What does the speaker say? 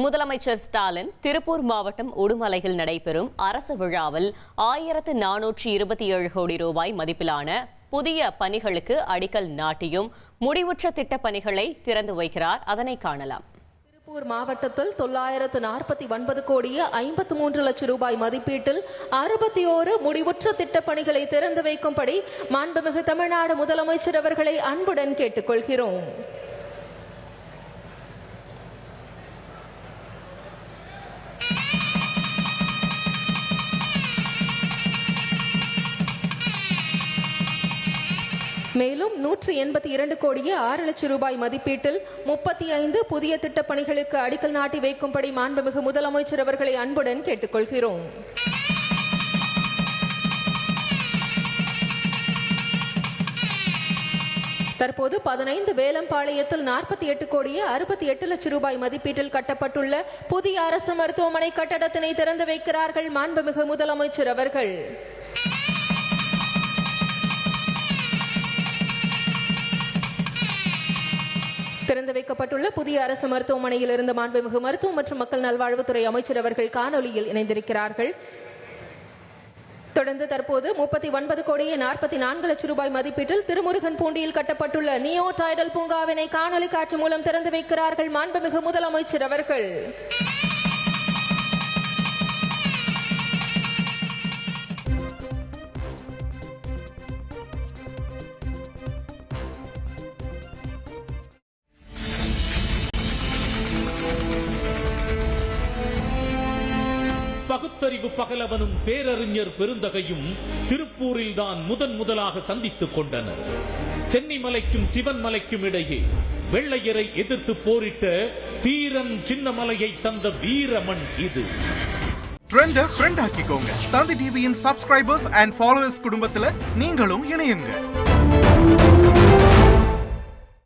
முதலமைச்சர் ஸ்டாலின் திருப்பூர் மாவட்டம் உடுமலையில் நடைபெறும் அரசு விழாவில் ஆயிரத்து நானூற்றி இருபத்தி ஏழு கோடி ரூபாய் மதிப்பிலான புதிய பணிகளுக்கு அடிக்கல் நாட்டியும் முடிவுற்ற திட்ட பணிகளை திறந்து வைக்கிறார். அதனை காணலாம். திருப்பூர் மாவட்டத்தில் தொள்ளாயிரத்து நாற்பத்தி ஒன்பது கோடியே ஐம்பத்து மூன்று லட்சம் ரூபாய் மதிப்பீட்டில் அறுபத்தி ஓரு முடிவுற்ற திட்டப்பணிகளை திறந்து வைக்கும்படி மாண்புமிகு தமிழ்நாடு முதலமைச்சர் அவர்களை அன்புடன் கேட்டுக்கொள்கிறோம். மேலும் நூற்றி எண்பத்தி இரண்டு கோடியே ஆறு லட்சம் ரூபாய் மதிப்பீட்டில் முப்பத்தி ஐந்து புதிய திட்டப்பணிகளுக்கு அடிக்கல் நாட்டி வைக்கும்படி மாண்புமிகு முதலமைச்சர் அவர்களை அன்புடன் கேட்டுக்கொள்கிறோம். தற்போது பதினைந்து வேலம்பாளையத்தில் நாற்பத்தி எட்டு கோடியே அறுபத்தி எட்டு லட்சம் ரூபாய் மதிப்பீட்டில் கட்டப்பட்டுள்ள புதிய அரசு மருத்துவமனை கட்டடத்தினை திறந்து வைக்கிறார்கள் மாண்புமிகு முதலமைச்சர் அவர்கள். திறந்து வைக்கப்பட்டுள்ள புதிய அரசு மருத்துவமனையில் இருந்து மாண்புமிகு மருத்துவம் மற்றும் மக்கள் நல்வாழ்வுத்துறை அமைச்சர் அவர்கள் காணொலியில் இணைந்திருக்கிறார்கள். தொடர்ந்து தற்போது முப்பத்தி ஒன்பது கோடியே நாற்பத்தி நான்கு லட்சம் ரூபாய் மதிப்பீட்டில் திருமுருகன் பூண்டியில் கட்டப்பட்டுள்ள நியோ டைடல் பூங்காவினை காணொலி காட்சி மூலம் திறந்து வைக்கிறார்கள் மாண்புமிகு முதலமைச்சர் அவர்கள். பகுத்தறிவு பகலவனும் பேரறிஞர் பெருந்தகையும் திருப்பூரில் தான் முதன் முதலாக சந்தித்துக் கொண்டனர். சென்னிமலைக்கும் சிவன்மலைக்கும் இடையே வெள்ளையரை எதிர்த்து போரிட்ட தீரன் சின்னமலையை தந்த வீரமன் இது. ட்ரெண்ட ஃப்ரெண்ட் ஆக்கிக்கோங்க. தந்தி டிவியின் சப்ஸ்கிரைபர்ஸ் அண்ட் ஃபாலோவர்ஸ் குடும்பத்துல நீங்களும் இணையுங்க.